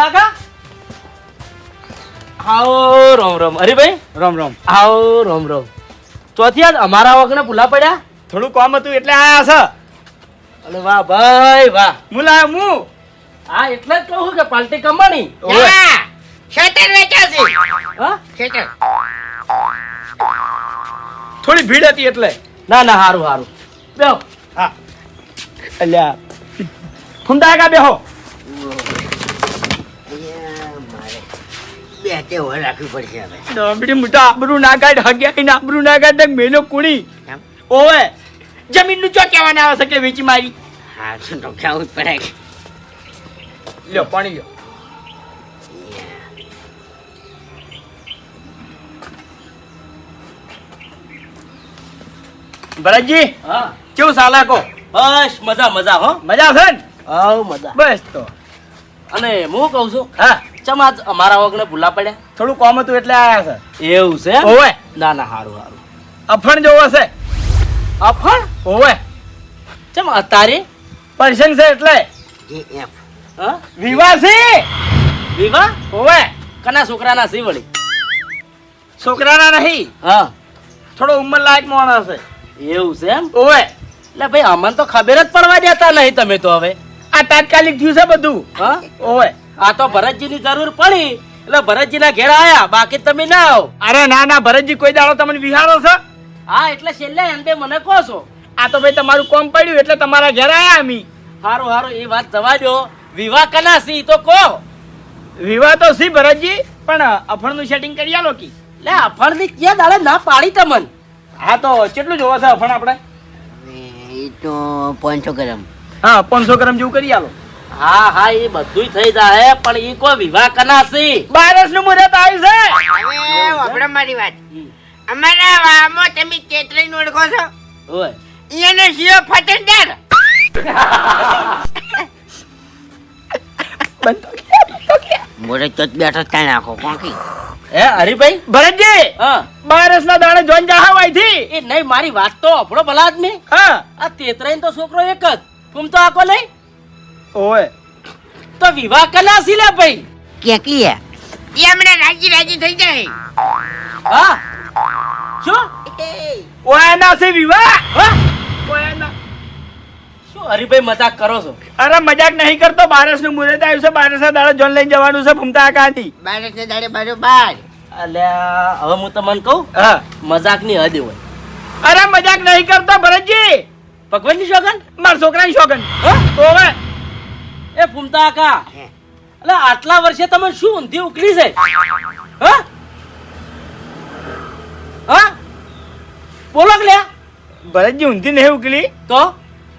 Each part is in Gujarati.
કાકા આવો રોમ રોમ. ભાઈ રામ રામ. આવો રોમ રોમ. ચોથી આજ અમારા વગને ભૂલા પડ્યા? થોડું કામ હતું એટલે આયા છે. અરે વાહ ભાઈ વાહ. હું લાયો હું? હા એટલે જ કહું કે પાલટી કમાણી. શેતર વેચાશે હા? શેતર થોડી ભીડ હતી એટલે. ના ના હારું હારું. બેહો. હા. અલ્યા. ફૂમતા કા બેહો. બે ટેવો રાખવી પડશે હવે ડોબડી મોટા આબરૂ ના કાઢ હગ્યા ને ના કાઢ મેલો કુણી. ઓવે જમીન ચો કહેવાના આવે છે વેચી મારી? હા તો ખાવું જ પડે લ્યો પાણી લ્યો. ભરતજી હા. કેવું સાલા કો? બસ મજા મજા હો. મજા છે ને? મજા. બસ તો. અને હું કહું છું હા ચમ આજ અમારા વગને ભૂલા પડ્યા? થોડું કોમ હતું એટલે આયા છે. એવું છે એમ? ઓવે. ના ના હારું હારું. અફણ જોવો છે. અફણ? ઓવે. ચમ અતારે? પરસંગ છે એટલે. એફ હા? વિવાહ. છે વિવાહ? ઓવે. કના છોકરાના સી વળી? છોકરાના નહીં. હા. થોડો ઉંમર લાયક માણસ છે. એવું છે એમ? ઓવે. એટલે ભાઈ અમને તો ખબર જ પડવા દેતા નહીં તમે તો હવે. આ તાત્કાલિક થયું છે બધું? હા? ઓવે. આ તો ભરતજીની જરૂર પડી. એટલે ભરતજીના ઘેર આયા. બાકી તમે ના આવો. અરે ના ના ભરતજી કોઈ દાડો તમને વિહારો છે? હા એટલે છેલ્લે અંતે મને કહો છો. આ તો ભાઈ તમારું કોમ પડ્યું એટલે તમારા ઘેર આયા અમી. હારું હારું એ વાત જવા દો. વિવાહ કના સી તો કહો. વિવાહ તો સી ભરતજી પણ અફણનું સેટિંગ કરી આલો કી? લે અફણની ક્યાં દાડે ના પાડી તમન? હા તો કેટલું જોવા છે અફણ આપણે? એ તો પાંચસો ગ્રામ. હા પાંચસો ગ્રામ જેવું કરી આલો. હા હા એ બધું થઈ જાય પણ એ કોઈ વિવાહ કના સી બારસનું મુહૂર્ત આવ્યું છે. હવે વાપરો મારી વાત અમારા વામો તમે ચેતરીને ઓળખો છો? ઓય એને સિયો ફતેદાર મોરે તો બેઠો ત્યાં નાખો કોકી હે હરીભાઈ ભરતજી હા. બારસ ના દાણે જોઈન જાહા વાયથી એ નહીં મારી વાત તો આપણો ભલા આદમી. હા. આ તેતરાઈ તો છોકરો એક જ. તું તો આકો નહીં? ઓય. તો વિવાહ સી લે ભાઈ? કે કી એ હમણાં રાજી રાજી થઈ જાય. હા? શું? ઓય ના છે વિવાહ? હા? ઓય ના શું હરીભાઈ મજાક કરો છો? અરે મજાક નહીં કરતો બારસનું મુહૂર્ત આવ્યું છે બારસ ના દાડે જોન લઈને જવાનું છે ભૂમતા કાંથી બારસ ના દાડે બારો બાર અલ્યા હવે હું તમને કહું હા. મજાકની હદ હોય. અરે મજાક નહીં કરતો ભરતજી. ભગવાનની શોગન? મારા છોકરાની શોગન? ઓવે. એ ફૂમતા કા એટલે આટલા વર્ષે તમે શું ઊંધી ઉકલી છે? હા? હા? બોલો કે ભરતજી ઊંધી નહીં ઉકલી? તો?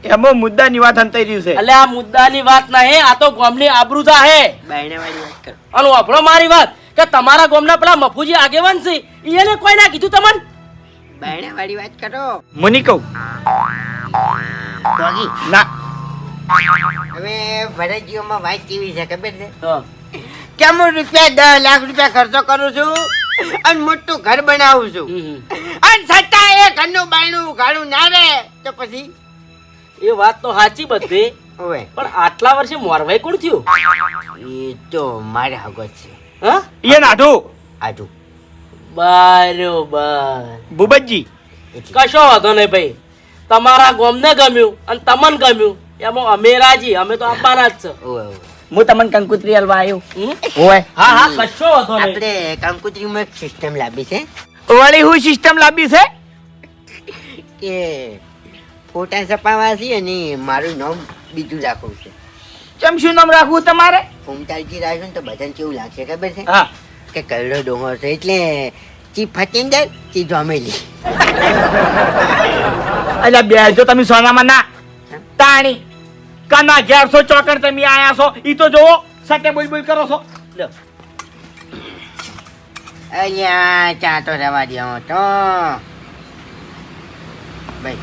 એમાં મુદ્દા ની વાત અંતાઈ રહ્યું છે. એટલે આ મુદ્દાની વાત નહીં આ તો ગામની આબરૂ હે. બાયણા વાળી વાત કરો. અને આપણો મારી વાત કે તમારા ગામના પેલા મફુજી આગેવાન છે એને કોઈ ના કીધું તમને? બાયણા વાળી વાત કરો. મુની કહું. ડોગી ના. હવે ભરતજીઓમાં વાત કેવી છે ખબર છે? હા. હું રૂપિયા દસ લાખ રૂપિયા ખર્ચો કરું છું અને મોટું ઘર બનાવું છું. હમ, હમ. અને છતાં એ ઘરનું બાયણું ગાળું ના રહે તો પછી? એ વાત તો સાચી બધી પણ આટલા વર્ષે મોરવાઈ કોણ થયું? એ તો મારે હગત છે. હા? એ નાઠું આજુ બરોબર. ભૂપતજી કશો વાંધો નહીં ભાઈ. તમારા ગોમને ગમ્યું અને તમને ગમ્યું. એમાં અમે રાજી અમે તો આપવાના જ છે. હું તમને કંકુત્રી હલવા આવ્યો? ઓય હા હા કશો હતો આપણે કંકુતરીમાં એક સિસ્ટમ લાવી છે. વળી હું સિસ્ટમ લાવી છે? કે ફોટા છપાવવા છે અને મારું નામ બીજું રાખવું છે. કેમ શું નામ રાખવું તમારે? ફૂમતાલજી રાખ્યું તો બધાને કેવું લાગશે ખબર છે? હા. કે કરડો ડોંગર છે એટલે ચી ફતિંદર ચી જોમેલી. અલ્યા બે જો તમે સોનામાં ના. તાણી કના અગિયારસો ચોકડ તમે આયા છો ઈ તો જોવો સતે બોલ બોલ કરો છો. લ્યો. અહીંયા ચા તો રવા હું તો. ભાઈ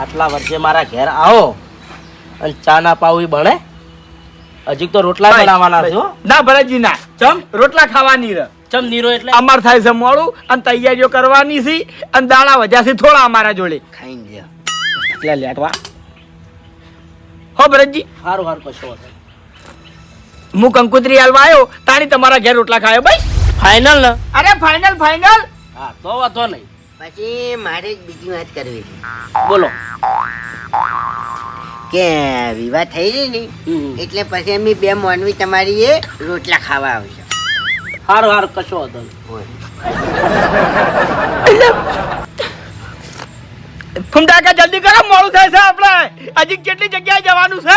આટલા વર્ષે મારા ઘેર આવો અને ચા ના પાવું ઈ બને હજી તો રોટલા બનાવવાના છો. ના ભરતજી ના. ચમ? રોટલા ખાવાની રે. ચમ નીરો એટલે? અમાર થાય છે મોડું અને તૈયારીઓ કરવાની છે અને દાણા વધ્યા છે થોડા અમારા જોડે. ખાઈને લ્યો એટલે લેટવા? હો ભરતજી. હારું હારું કશો હું કંકુતરી હાલવા આવ્યો તાણી તમારા ઘેર રોટલા ખાયો ભાઈ ફાઇનલ ને? અરે ફાઇનલ ફાઇનલ હા તો વાતો નહીં. પછી મારે એક બીજી વાત કરવી છે. બોલો. કે વિવાહ થઈ રહી ને એટલે પછી અમે બે મોનવી તમારી એ રોટલા ખાવા આવશે. હારું હારો કશો હતો નહીં. ફૂમડાકા જલ્દી કરો મોડું થાય છે આપણે. હજી કેટલી જગ્યાએ જવાનું છે?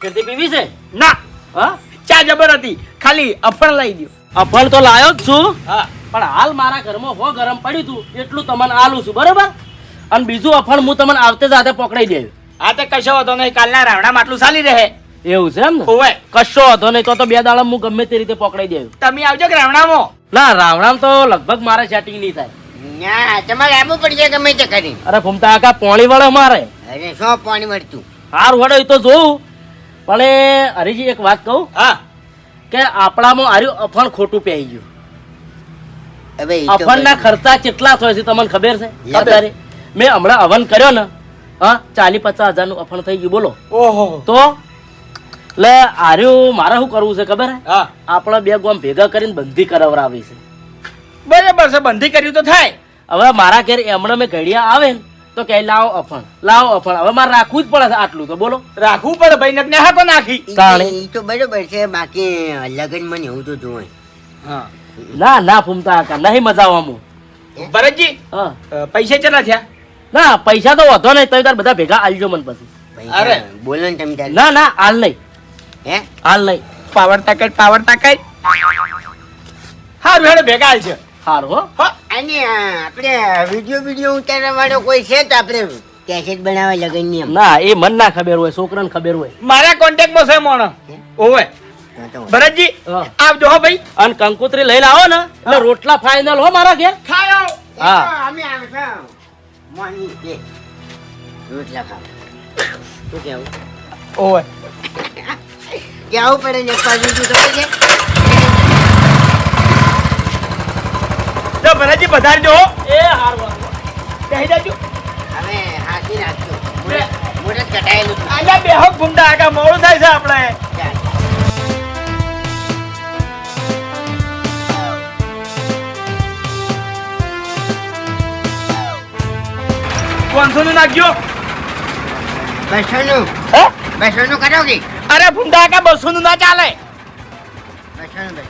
કીર્તિ પીવી છે? ના. હા? ચા જબર હતી? ખાલી અફળ લઈ ગયો. અફળ તો લાયો જ છું. હા. પણ હાલ મારા ઘરમાં હો ગરમ પડ્યું હતું એટલું તમને આલું છું બરોબર? અને બીજું અફળ હું તમને આવતે જાતે પકડાઈ દેવું આ તે કશો હતો નહીં કાલના રાવણામાં આટલું ચાલી રહે. એવું છે એમ ને? ઓવે કશો હતો નહીં તો તો બે દાડા હું ગમે તે રીતે પકડાઈ દેવું તમે આવજો કે રાવણામાં? ના રાવણામ તો લગભગ મારે સેટિંગ નહીં થાય. ના તમારે આવવું પડશે ગમે તે કરી. અરે ફૂમતા કાકા પોણી વળે મારે. અરે શું પાણી વળતું? હાર વડે તો જોઉં. પણ એ હરીજી એક વાત કહું. હા. કે આપણામાં આર્યું અફણ ખોટું પહેરી ગયું. હવે ના અફણના ખર્ચા કેટલા થાય છે તમને ખબર છે? મેં હમણાં હવન કર્યો ને હા ચાલી પચાસ હજારનું અફણ થઈ ગયું બોલો. ઓહો. તો એટલે આર્યું મારે શું કરવું છે ખબર? હે. હા આપણે બે ગોમ ભેગા કરીને બંધી કરાવરાવી છે. બરાબર છે બંધી કર્યું તો થાય. હવે મારા ઘેર એમણે મેં ઘડિયા આવે ને તો કે લાવો અફણ લાવો અફણ. હવે મારે રાખવું જ પડે છે આટલું તો બોલો. રાખવું પડે ભાઈ ને હાકો નાખી. ઈ- તો બરાબર છે બાકી લગન મને એવું તો જોઈ હા. ના ના ફૂમતા કાકા નહીં મજા આવવાનું ભરતજી હા. પૈસા કેટલા થયા? ના પૈસા તો વધો નહીં તમે તાર બધા ભેગા આલજો મને પછી. અરે. બોલો ને તમે ના ના હાલ નહીં. હે? હાલ નહીં. પાવર તાકાત પાવર તાકાત હારું હેડે ભેગા હાલ હારું હો. અને આપણે વીડિયો વીડિયો ઉતારવા વાળો કોઈ છે તો આપણે કેસેટ બનાવવા લગનની એમ. ના એ મન ના ખબર હોય છોકરાને ખબર હોય. મારા કોન્ટેક્ટમાં છે મોણો. ઓવે. ભરતજી. આવજો હો ભાઈ. અને કંકોત્રી લઈને આવો ને. એટલે રોટલા ફાઇનલ હો મારા ઘેર. ખાયો. હા. અમે આવશું મોની બે રોટલા ખાવ શું કેવું ઓવે. કેવું પડે ને એક બાજુ તો ખબર છે તો ભરતજી પધારજો એ હારું બેહી જાજો. હવે હાથી રાખજો. મુરત કટાયેલું. આજા બેહો ગુંડા આગા મોડું થાય છે આપણે. પાંચસો નું નાખજો હે? બસોનું કરો કે અરે ભૂંડા આગા બસો નું ના ચાલે. બસોનું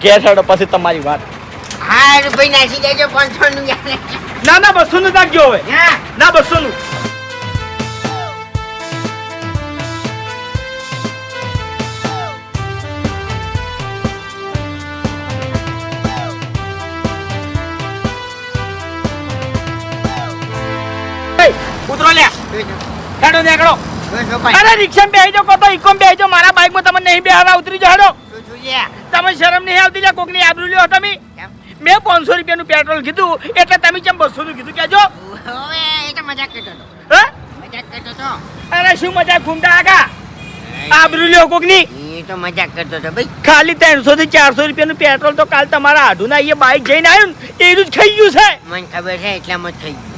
ઘેર હેડો પછી તમારી વાત. હા ભાઈ નાસી દેજો પાંચસો નું ના ના બસો નું નાખજો હવે ના બસો નું ઉતરો રિક્ષા બેહી જાઓ કો મારા બાઇકમાં નહીં ઉતરી હેડો. શું છું લ્યા? તમે શરમ નહીં આવતી લ્યા કોકની આબરૂ લ્યો તમે. મેં પાંચસો રૂપિયાનું પેટ્રોલ કીધું, એટલે તમે ચમ બસો કીધું? કેજો મજાક મજાક અરે શું મજા ઘૂમતા આગા આબરૂ લ્યો કોકની. તો મજાક કરતો ભાઈ ખાલી ત્રણસો થી ચારસો રૂપિયાનું પેટ્રોલ તો કાલ તમારા આઢુના એ બાઈક જઈને આવ્યું ને, એનું જ ખાઈ ગયું છે. મને ખબર છે એટલામાં જ થઈ ગયું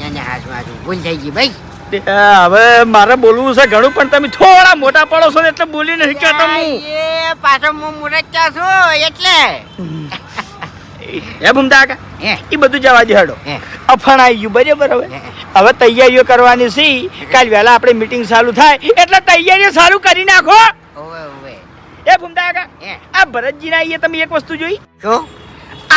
ના ના હાથમાં હાથમાં ભૂલ થઈ ગઈ ભાઈ. હવે મારે બોલવું છે ઘણું પણ તમે થોડા મોટા પડો છો એટલે બોલી નહીં હું. એ પાછો હું મુરત છું એટલે. એ બુમતા કા એ બધું જવા દે હેડો. અફણ આવી ગયું બરાબર હવે? હવે તૈયારીઓ કરવાની છે. કાલ વહેલા આપણે મીટિંગ ચાલુ થાય. એટલે તૈયારીઓ સારું કરી નાખો. એ બુમતા કા આ ભરતજીના અહીંયા તમે એક વસ્તુ જોઈ? શું?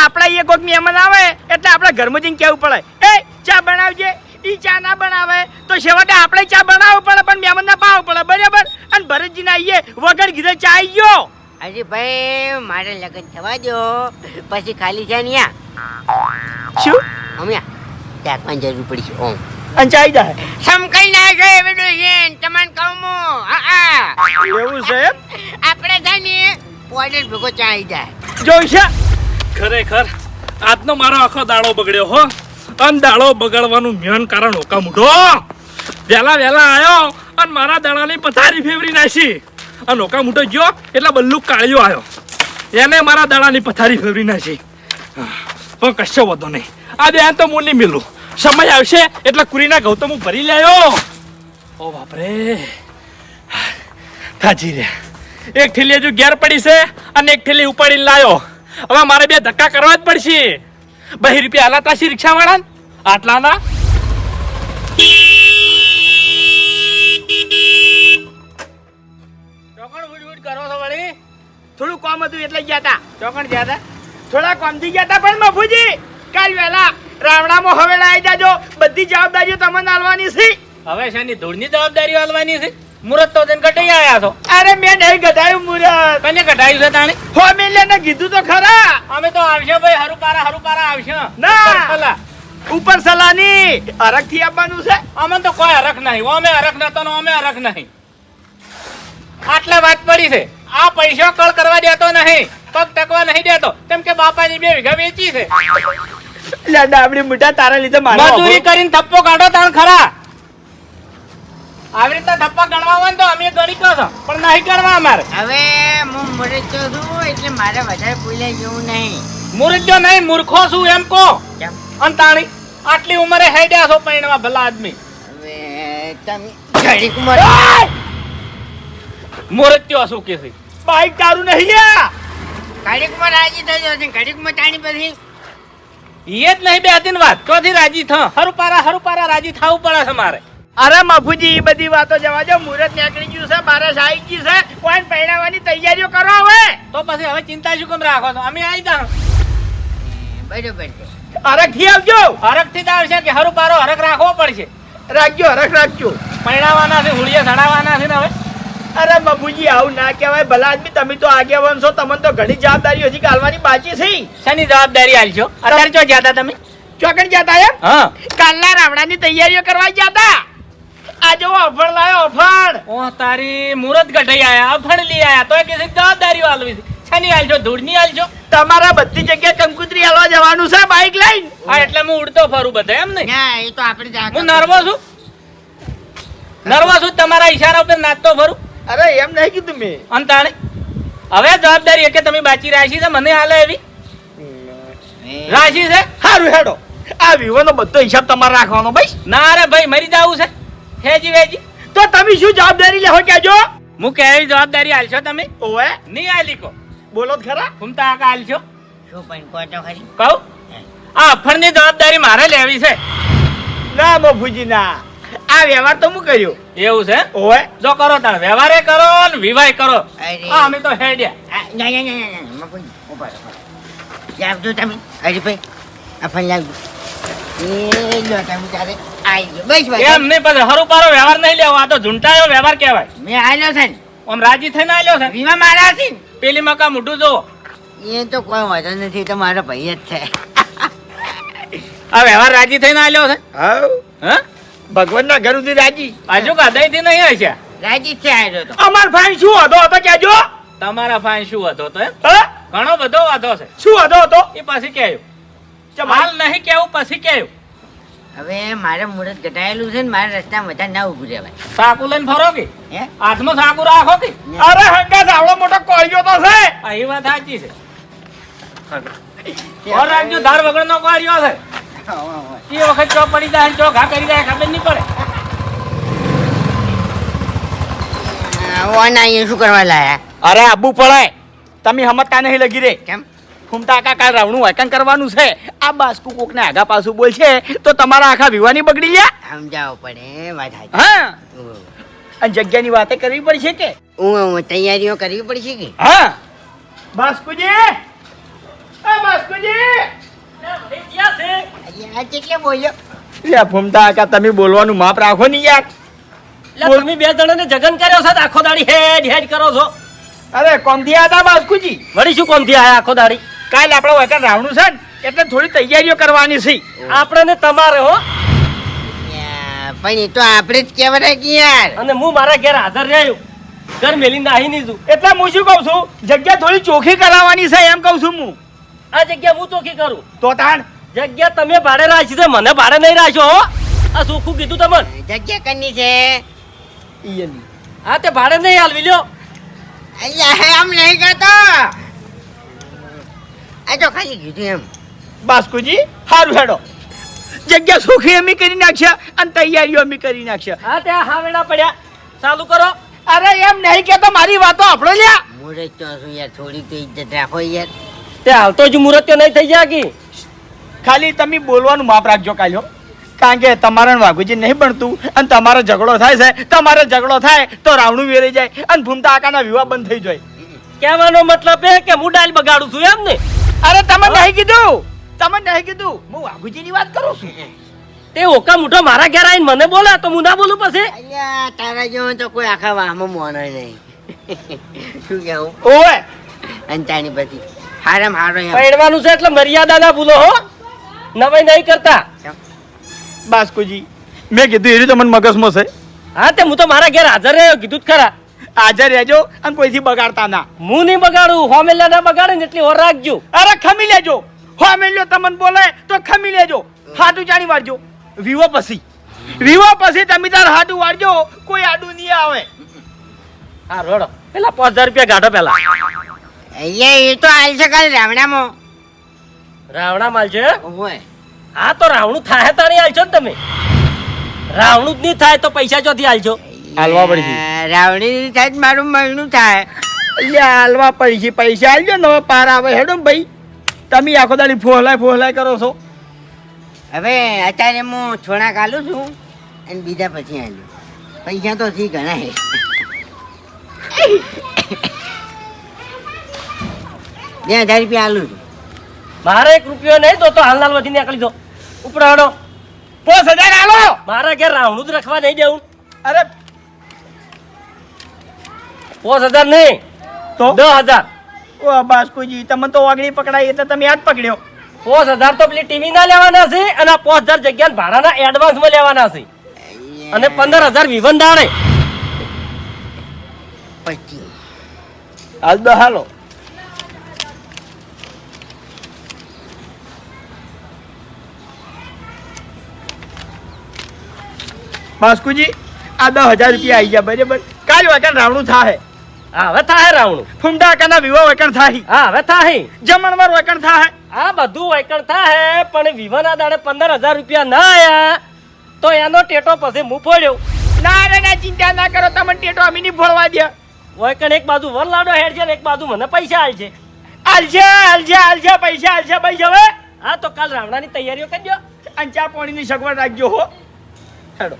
આપણા એક કોઈક મહેમાન આવે એટલે આપણે ઘરમાં જઈને કેવું પડે એ ચા બનાવજે. ઈ ચા ના બનાવે તો છેવટે આપણે ચા બનાવવું પડે પણ મહેમાન ના પાવું પડે બરાબર? અને ભરતજીના અહીંયા વગર કીધે ચા આવી ગયો. અરે ભાઈ મારે લગ્ન થવા દો. પછી ખાલી છે ને શું? અમે ચાર પાંચ જરૂર પડી ઓમ. આવી જાય. સમકાઈ ના છે બધું છે તમને કહું હું. હા હા. એવું છે આપણે ને પોઈડર ભેગો ચા જાય. જોઈ છે? ખરેખર આજનો મારો આખો દાડો બગડ્યો હો. અને દાડો બગાડવાનું મેન કારણ ઓકા મૂઢો. વહેલા વહેલા આવ્યો અને મારા દાડાની પથારી ફેવરી નાખી. અને ઓકા મૂઢો ગયો એટલે બલ્લુ કાળિયો આવ્યો એને મારા દાડાની પથારી ફેવરી નાખી. પણ કશો વધો નહીં. આ બે તો હું નહીં મિલું. સમય આવશે એટલે કુરીના તો હું ભરી લાયો. ઓ બાપરે. થાજી રે. એક થેલી હજુ ઘેર પડી છે અને એક થેલી ઉપાડીને લાયો. હવે મારે બે ધક્કા કરવા જ પડશે. બહી રૂપિયા હાલાતા છે રિક્ષા વાળા આટલાના ચોકણ ઉડ ઉડ કરો છો વળી? થોડું કામ હતું એટલે ગયા હતા ચોકણ જ્યાદા થોડા કામથી ગયા હતા પણ મફુજી કાલ વહેલા રાવણામાં હવેલા આવી જાજો. બધી જવાબદારીઓ તમને આલવાની છે. હવે શેની ધૂળની જવાબદારી આલવાની છે? મુરત તો જઈને કટાઈ આયા છો. અરે મેં નહીં ગધાયું મુરત. કને કટાયું છે તાણે? હો મેલે કીધું તો ખરા. અમે તો આવશે ભાઈ હરુપારા હરુપારા આવશે. ના. ઉપર સલાની અરખથી આપવાનું છે? અમે તો કોઈ હરખ નહીં. અમે હરખ નતો અમે હરખ નહીં. આટલા વાત પડી છે. આ પૈસા કળ કરવા દેતો નહીં. પગ ટકવા નહીં દેતો. કેમ કે બાપાની બે વીઘા વેચી છે. લાડા આપણે મોટા તારા લીધે મારા મજૂરી કરીને થપ્પો કાઢો તાણ ખરા. આવી રીતના ધપ્પા ગણવા હોય તો અમે ગણી કહો છો. પણ નહીં ગણવા અમારે. હવે હું મરચો છું એટલે મારે વધારે ભૂલાઈ જવું નહીં. મૂર્જો નહીં મૂર્ખો છું એમ કહો. અને તાણી આટલી ઉંમરે હેડ્યા છો પૈણવા ભલા આદમી. હવે તમે ઘડીક મર. મૂર્ત્યો શું કે છે. બાઈક તારું નહીં લ્યા ઘડીકમાં રાજી થઈ જશે ઘડીકમાં તાણી પછી. એ જ નહીં બેહતી ને વાત. કોથી રાજી થ? હરુપારા હરુપારા રાજી થવું પડે છે મારે. અરે મફુજી એ બધી વાતો જવા દો. મુહૂર્ત નીકળી ગયું છે બારસ આવી ગયું છે. કોઈ પહેરાવાની તૈયારીઓ કરો હવે? તો પછી હવે ચિંતા શું કેમ રાખો છો? અમે આવી જાઉં બરોબર છે. અરગથી આવજો. હરખથી જ આવશે કે હરુપારો હરખ રાખવો પડશે. રાખજો હરખ રાખજો. પહેરાવાના છે હુળીએ ચડાવવાના છે ને હવે? અરે બાબુજી આવું ના કહેવાય. ભલા આદમી તમે તો આગેવાન છો તમને તો ઘણી જવાબદારી હજી કાલવાની બાકી છે. શેની જવાબદારી આલશો? અત્યારે ચો ગયા તમે? ચોકડ ગયા તા એમ હા. કાલના રાવણાની તૈયારીઓ કરવા ગયા તા આજે હું અફળ લાયો અફળ ઓ તારી મુરત ગઢઈ આયા અફણ લઈ આયા તો કે જવાબદારી આલવી છે. શેની આલજો ધૂળની આલજો? તમારા બધી જગ્યાએ કંકુતરી હાલવા જવાનું છે બાઇક લઈને? હા એટલે હું ઉડતો ફરું બધે એમ નહીં. ના એ તો આપણે જ હું નર્વો છું. નર્વો છું તમારા ઈશારા ઉપર નાચતો ફરું. અરે એમ નહીં કીધું મેં. અંતાણે હવે જવાબદારી એ કે તમે બાચી રાખી છે મને હાલે એવી? રાખી છે? સારું હેડો. આ વિવાનો બધો હિસાબ તમારે રાખવાનો ભાઈ ના રે ભાઈ મરી જાવું છે. હેજી વેજી. તો તમે શું જવાબદારી લેહો કેજો હું કેવી જવાબદારી આલશો તમે? ઓવે. નહીં આલી કો. બોલો તો ખરા. ઘૂમતા આકા આલશો. શું પણ કોટો ખરી. કહું? આ અફરની જવાબદારી મારે લેવી છે. ના મફુજી ના. આ વ્યવહાર તો હું કર્યો. એવું છે? ઓવે. જો કરો તાર વ્યવહારે કરો ને વિવાહ કરો. અરે. હા અમે તો હેડ્યા. ના ના ના ના મફુજી ઊભા રહો, રહો. લાવજો તમે. હરીભાઈ આ ફોન લાવ એ લો તમે તારે. આવી ગયો. બસ બસ. એમ નહીં પછી હરુપારો વ્યવહાર નહીં લેવો આ તો ઝૂંટાયો વ્યવહાર કહેવાય. મેં આલ્યો છે ને. આમ રાજી થઈને આલ્યો છે? વીમા મારા છે ને. પેલી મકા મોઢું જો એ તો કોઈ વાંધો નથી તો મારા ભાઈ જ છે. આ વ્યવહાર રાજી થઈને આલ્યો છે? હા? ભગવાનના ઘર સુધી રાજી. આજુ કદાઈ થી નહીં હશે રાજી જ છે આવ્યો તો. અમાર ભાઈ શું હતો? હતો કેજો તમારા ફાઈન શું હતો તો એમ? ઘણો બધો વાંધો છે. શું હતો હતો એ પછી કહેવું હાલ નહીં કેવું પછી કેવું હવે મારે મુહૂર્ત ઘટાયેલું છે ને મારે રસ્તામાં બધા ના ઉભું રહેવાય. સાકુ લઈને ફરો કે? હે? હાથમાં સાકુ રાખો કે? અરે હંગા આવડો મોટો કોળિયો તો છે. એ વાત સાચી છે. ઓર રાખજો ધાર વગરનો કોળિયો છે. એ વખત ચો પડી જાય ચો ઘા કરી જાય ખબર નહીં પડે. ઓના અહીંયા શું કરવા લાયા? અરે આબુ પડે તમે હમતતા નહીં લગી રે. કેમ? ફૂમતા કાકા રાવણું વાયકન કરવાનું છે. આ બાસ્કુ કોક ને આગા પાછું બોલ છે તો તમારા આખા વિવાની બગડી ગયા? સમજાવો પડે વાત હા. અને જગ્યાની વાતે કરવી પડશે કે? ઉવ્વ, તૈયારીઓ કરવી પડશે કે? હા. બાસ્કુજી! આ બાસ્કુજી બોલ્યો? લે ફૂમતા કાકા તમે બોલવાનું માપ રાખો ને યાર. તમે બે જણાને જગન કર્યો છે તો આખો દાડી હેડ હેડ કરો છો. અરે કોમથી હતા બાસ્કુજી? વળી શું કોમથી આયા આખો દાડી? કાલ આપણે વગર રાવણું છે ને એટલે થોડી તૈયારીઓ કરવાની છે. આપણે ને તમારે હો. પણ એ તો આપણે જ કહેવાય કે યાર. અને હું મારા ઘેર હાજર રહ્યો ઘર મેલી નાહી નહીં છું એટલે હું શું કહું છું? જગ્યા થોડી ચોખ્ખી કરાવવાની છે એમ કહું છું હું. આ જગ્યા હું ચોખ્ખી કરું? તો તાણ. જગ્યા તમે ભાડે રાખી છે મને ભાડે નહીં રાખ્યો હો. આ ચોખ્ખું કીધું તમને. જગ્યા કની છે. ઈયની. હા તે ભાડે નહીં હાલવી લ્યો. અહીંયા આમ નહીં કરતો આ તો ખાલી કીધું એમ. બાસ્કુજી સારું હેડો. જગ્યા સુખી અમે કરી નાખશે અને તૈયારીઓ અમે કરી નાખશે હા ત્યાં હાવેડા પડ્યા. ચાલુ કરો. અરે એમ નહીં કેતો મારી વાતો આપણો લ્યા. મુરત તો શું યાર થોડી તો ઇજ્જત રાખો યાર. તે હાલ તો જ મુહૂર્ત નહીં થઈ કી? ખાલી તમે બોલવાનું માપ રાખજો કાલ્યો કારણ કે તમારા વાઘુજી નહીં બનતું અને તમારો ઝઘડો થાય છે. તમારો ઝઘડો થાય તો રાવણું વેરી જાય અને ભૂમતા આકાના વિવાહ બંધ થઈ જાય. કહેવાનો મતલબ એ કે હું ડાલ બગાડું છું એમ ને અરે તમે નહીં કીધું? તમે નહીં કીધું? હું વાઘુજીની વાત કરું છું તે ઓકા મુઠો મારા ઘેર આવીને મને બોલે તો હું ના બોલું પછી? અલ્યા તારા જેવો તો કોઈ આખા વાહમાં મોનો નહીં. શું કેવું ઓવે. અને તાની પછી. હારામ હારો એમ. પહેરવાનું છે એટલે મર્યાદા ના ભૂલો હો. નવાઈ નહીં કરતા. બાસ્કુજી. મેં કીધું એ તો મને મગજમાં છે. હા તે હું તો મારા ઘેર હાજર રહ્યો કીધું જ ખરા. હાજર રહેજો અને કોઈથી બગાડતા ના. હું નહીં બગાડું હોમેલા ના બગાડે ને એટલી ઓર રાખજો. અરે ખમી લેજો. હો મેલ્યો તમને બોલે તો ખમી લેજો. હાટું જાણી વાળજો. વિવો પછી. વિવો પછી તમે તાર હાટું વાળજો. કોઈ આડું નહીં આવે. હા રોડો. પેલા પાંચ હજાર રૂપિયા ગાઢો પેલા. અહીંયા એ તો હાલ છે કાલ રાવણામાં. રાવણા માલ છે? હોય હા તો રાવણું થાય તાણી આલશો ને તમે. રાવણું જ નહીં થાય તો પૈસા ચોથી હાલશો. હાલવા પડશે. રાવણી થાય મારું મહિનું થાય. એટલે હાલવા પૈસા પૈસા આલજો ને હવે પાર આવે. હેડો ભાઈ. તમે આખો દાડી ફોહલાય ફોહલાય કરો છો. હવે અત્યારે હું છોણા કાલું છું અને બીજા પછી આલું પૈસા તો હજી ઘણા હે બે હજાર રૂપિયા આલું છું. મારે એક રૂપિયો નહીં તો તો હાલ હાલ વધી નીકળી દો ઉપરાડો હડો પોસ હજાર આલો. મારા ઘેર રાવણું જ રખવા નહીં દેવું. અરે પાંચ હજાર નહીં. તો? દસ હજાર. ઓ બાસ્કુજી તમે તો વાગડી પકડાઈ એટલે તમે યાદ પકડ્યો. પાંચ હજાર તો પેલી ટીવી ના લેવાના છે અને પાંચ હજાર જગ્યા ભાડાના એડવાન્સમાં લેવાના છે. અને પંદર હજાર વિવન દાડે. હાલ દો હાલો. બાસ્કુજી આ દસ હજાર રૂપિયા આવી ગયા બરાબર? કાલ વાગ્યા રાવણું થાય હા હવે થાય રાવણું. ફૂમડા કાના વિવાહ વગર થાય હા હવે થાય જમણવાર વગર થાય આ બધું વૈકણ થાય પણ વિવાના દાડે પંદર હજાર રૂપિયા ના આયા. તો એનો ટેટો પછી હું ફોડ્યો. ના રે ના ચિંતા ના કરો તમને ટેટો અમે નહીં ફોડવા દે. વૈકણ એક બાજુ વરલાડો હેડ છે એક બાજુ મને પૈસા આલ છે હાલશે હાલશે હાલશે પૈસા હાલશે પૈસા હવે. હા તો કાલ રાવણાની તૈયારીઓ કરજો. અને ચા પાણીની સગવડ રાખજો હો. હેડો.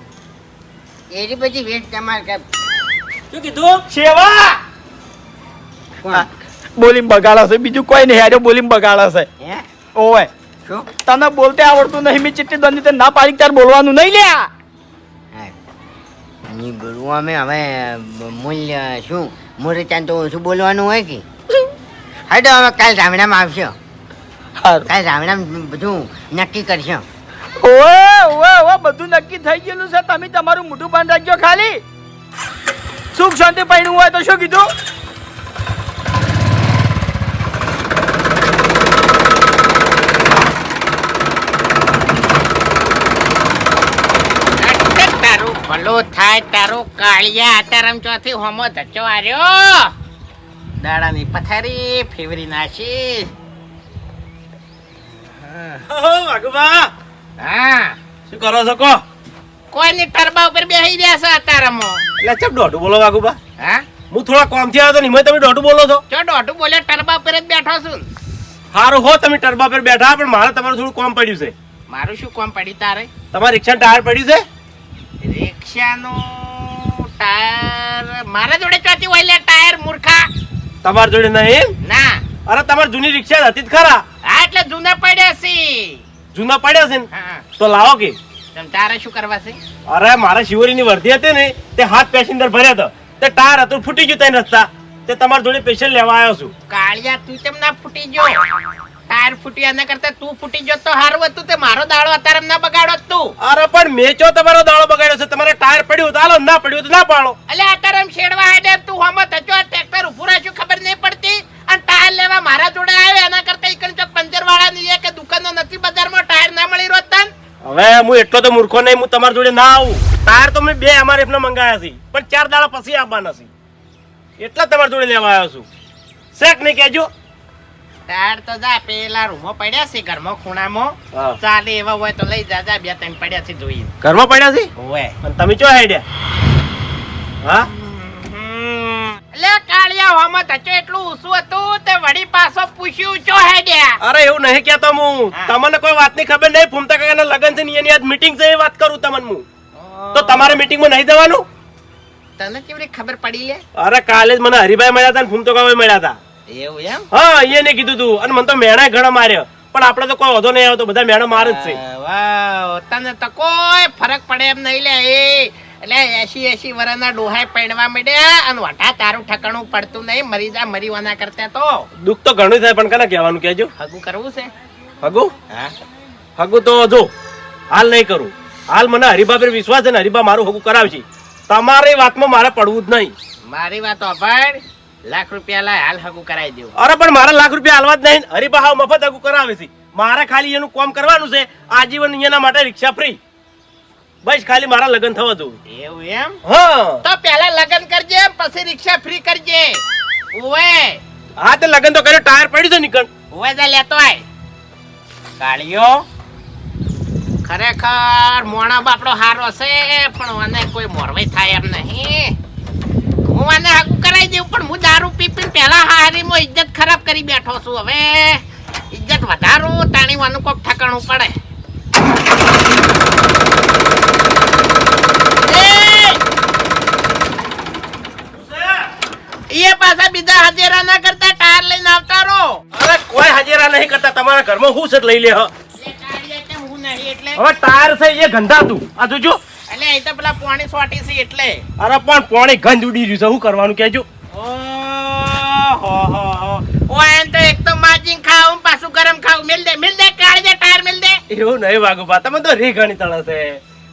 એની પછી વેટ તમારે શું કીધું? સેવા બોલીમ બગાડે છે. બીજું કોઈ નહીં હારે બોલીમ બગાડશે છે. શું? તને બોલતે આવડતું નહીં મેં ચિટ્ટી દંડી તે ના પાડી તાર બોલવાનું નહીં લ્યા. ની બોલવું અમે હવે મૂલ્ય શું? મુરચાન તો શું બોલવાનું હોય કે? હાડો હવે કાલ રામણામાં આવશો. હારું. કાલ રામણામાં બધું નક્કી કરશો. ઓવે ઓવે બધું નક્કી થઈ ગયેલું છે. તમે તમારું મોઢું બંધ રાખજો ખાલી. સુખ શાંતિ પૈણું હોય તો શું કીધું? તારું ભલું થાય તારું કાળિયા આતારામ ચોથી હોમો આર્યો. દાડાની પથારી ફેવરી નાશી હા. શું કરો છો કો કોઈની ટરબા ઉપર બેહી રહ્યા છે આતારામો એટલે ચમ દોઢું બોલો વાઘુબા? હા? હું થોડા કોમથી આવ્યો તો નિમય તમે દોઢું બોલો છો? જો દોઢું બોલે ટરબા ઉપર જ બેઠો છું. સારું હો તમે ટરબા પર બેઠા પણ મારે તમારું થોડું કોમ પડ્યું છે. મારું શું કોમ પડી તારે? તમારે રિક્ષા ટાયર પડ્યું છે? રિક્ષાનું ટાયર મારા જોડે ચોથી હોય લે ટાયર મૂર્ખા. તમાર જોડે નહીં ના. અરે તમારી જૂની રિક્ષા હતી જ ખરા. હા એટલે જૂના પડ્યા છે. જૂના પડ્યા છે ને? તો લાવો કે. તારે શું કરવા છે? અરે મારા શિવરીની વર્ધી હતી ને તે હાથ પેસેન્જર ભર્યા હતો તે ટાયર હતું ફૂટી ગયું ત્યાં રસ્તા. તે તમારી જોડે પેશન્ટ લેવા આવ્યો છું. કાળિયા તું કેમ ના ફૂટી ગયો? ટાયર ફૂટી એના કરતા તું ફૂટી ગયો તો સારું હતું તે મારો દાડો અત્યારે ના બગાડો તું. અરે પણ મેચો તમારો દાડો બગાડ્યો છે? તમારે ટાયર પડ્યું તો હાલો ના પડ્યું તો ના પાડો. એટલે અત્યારે શેડવા હેડે તું હમો થચો ટ્રેક્ટર ઉભું રાખ્યું ખબર નહીં પડતી? અને ટાયર લેવા મારા જોડે આવ્યો એના કરતા ઈકણ ચોક પંચર વાળા ની કે દુકાનો નથી બજારમાં ટાયર ના મળી તન? હવે હું એટલો તો મૂર્ખો નહીં હું તમારી જોડે ના આવું. તાર તો મેં બે અમારે એમને મંગાયા છે પણ ચાર દાડા પછી આવવાના છે. એટલા તમારી જોડે લેવા આવ્યો છું. શેક નહીં કહેજો. તાર તો જા પેલા રૂમો પડ્યા છે ઘરમાં ખૂણામાં. ચાલે એવા હોય તો લઈ જા જા બે ત્રણ પડ્યા છે જોઈએ ઘરમાં પડ્યા છે? હોય. પણ તમે ચો હેડ્યા? હા? એટલે કાળિયા હોમાં તચો એટલું ઊંચું હતું તે વળી પાછો પૂછ્યું ચો હેડ્યા અરે એવું નહીં કહેતો હું. તમને કોઈ વાતની ખબર નહીં? ફૂમતા કાકાના લગન છે ને એની આજ મીટિંગ છે એ વાત કરું તમને હું તો તમારે મીટિંગમાં નહીં જવાનું? તને કેવી ખબર પડી લે? અરે કાલે જ મને હરિભાઈ મળ્યા હતા ને ફૂમતો કાકા મળ્યા હતા. એવું એમ? હા એને કીધું તું. અને મને તો મેણા ઘણા માર્યો. પણ આપણે તો કોઈ વધો નહીં આવતો બધા મેણો મારે જ છે. વાવ તને તો કોઈ ફરક પડે એમ નહીં લે. એ એટલે એસી એસી વર્ષના ડોહાય પડવા માંડ્યા અને વટા તારું ઠકાણું પડતું નહીં મરી જા મરી વાના કરતા તો. દુઃખ તો ઘણું થાય પણ કને કહેવાનું કહેજો? હગું કરવું છે? હગુ? હા. હગુ તો જો હાલ નહીં કરું. હાલ મને હરિભા પર વિશ્વાસ છે ને હરિભા મારું હગુ કરાવશે તમારી વાતમાં મારે પડવું જ નહીં. મારી વાત અભાડ લાખ રૂપિયા લાય હાલ હગું કરાવી દેવું અરે પણ મારા લાખ રૂપિયા હાલવા જ નહીં. હરિભા હાવ મફત હગું કરાવે છે. મારે ખાલી એનું કામ કરવાનું છે. આજીવન એના માટે રિક્ષા ફ્રી. બસ ખાલી મારા લગ્ન થવા દઉં. એવું એમ? હા. તો પેલા લગ્ન કરજે પછી રિક્ષા ફ્રી કરજે. ઓવે હા તે લગ્ન તો કર્યો ટાયર પડ્યું છે નીકળ. ઓવે જા લેતો આય. કાળિયો ખરેખર મોણા બાપડો હારો છે પણ મને કોઈ મોરવાઈ થાય એમ નહીં. હું આને હાકુ કરાવી દઉં પણ હું દારૂ પી પીને પહેલા હારીમાં ઇજ્જત ખરાબ કરી બેઠો છું હવે. ઇજ્જત વધારું તાણી વાનું કોક ઠકાણું પડે. એ! પાછા બીજા હાજેરા ના કરતા ટાયર લઈને આવતા રહો અરે કોઈ હજેરા નહીં કરતા. તમારા ઘરમાં હું છે લઈ લે હ. હવે ટાયર છે એ આ જોજો. એટલે અહીં તો પેલા પાણી સોટી છે એટલે. અરે પણ પાણી ગંધ ઉડી રહ્યું છે. શું કરવાનું કેજો ઓહોહોહો. ઓ એમ તો એક તો માજીન પાછું ગરમ ખાવું મિલ દે મિલ દે કાળજે ટાયર મિલ દે. એવું નહીં વાગુભા તમે તો રે ઘણી તળે છે.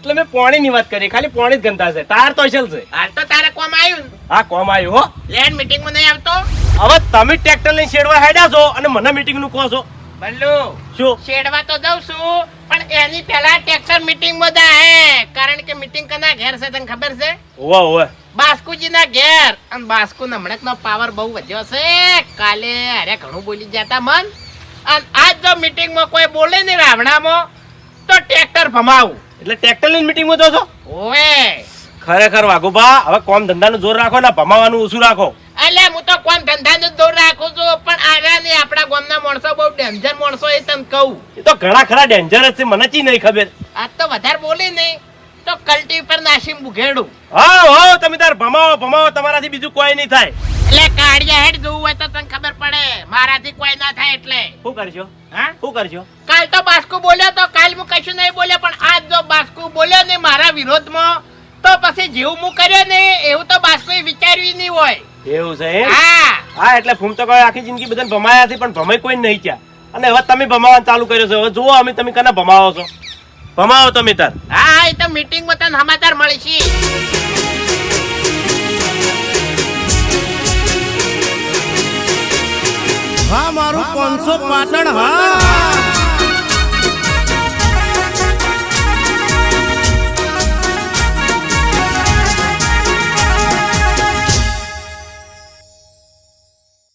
એટલે મેં પોણી ની વાત કરી. ખાલી પોણી જ ગંદા છે. તાર તો છે. હાલ તો તારે કોમ આવ્યું. હા કોમ આવ્યું હો. લેન્ડ મીટિંગમાં નહીં આવતો? હવે તમે ટ્રેક્ટર લઈને શેડવા હેડ્યા છો અને મને મીટિંગનું કહો છો. બલ્લુ શું? શેડવા તો જઉં છું પણ એની પહેલા ટ્રેક્ટર મીટિંગમાં હે. કારણ કે મીટિંગ કના ઘેર છે તને ખબર છે? ઓવા ઓવા બાસ્કુજી ના ઘેર. અને બાસ્કુ નમણક નો પાવર બહુ વધ્યો છે. કાલે અરે ઘણું બોલી જતા મન. અને આજ જો મીટિંગમાં કોઈ બોલે નહીં રાવણામાં તો ટ્રેક્ટર ભમાવું. એટલે ટ્રેક્ટર લઈને મીટિંગમાં જો છો ઓવે. ખરેખર વાઘુભા હવે કોમ ધંધાનું જોર રાખો ને ભમાવાનું ઓછું રાખો. એટલે હું તો કોમ ધંધાનું જોર રાખું છું પણ આરા ને આપણા ગામના માણસો બહુ ડેન્જર માણસો એ તને કહું. એ તો ઘણા ખરા ડેન્જર છે મને ચી નહીં ખબર? આજ તો વધારે બોલે નહીં. તો કલ્ટી પર નાસીમ બુઘેડું હા હો તમે તાર ભમાવો ભમાવો તમારાથી બીજું કોઈ નહીં થાય. એટલે કાળિયા હેડ જોવું હોય તો તને ખબર પડે મારાથી કોઈ ના થાય એટલે. શું કરજો હા? શું કરજો કાલ તો બાસ્કુ બોલ્યો તો કાલ હું કશું નહીં બોલ્યો પણ આજ જો બાસ્કુ બોલ્યો ને મારા વિરોધમાં તો પછી જેવું હું કર્યો ને એવું તો બાસ્કુએ વિચાર્યું નહીં હોય. એવું છે હા. હા એટલે ફૂમ તો કોઈ આખી જિંદગી બધાને ભમાયા છે પણ ભમાઈ કોઈ નહીં ત્યાં અને હવે તમે ભમાવાનું ચાલુ કર્યો છે. હવે જુઓ અમે તમે કને ભમાવો છો? ભમાવો તમે તાર હા એ તો મીટિંગમાં તને સમાચાર મળશે. હા મારું પાંચસો પાટણ હા.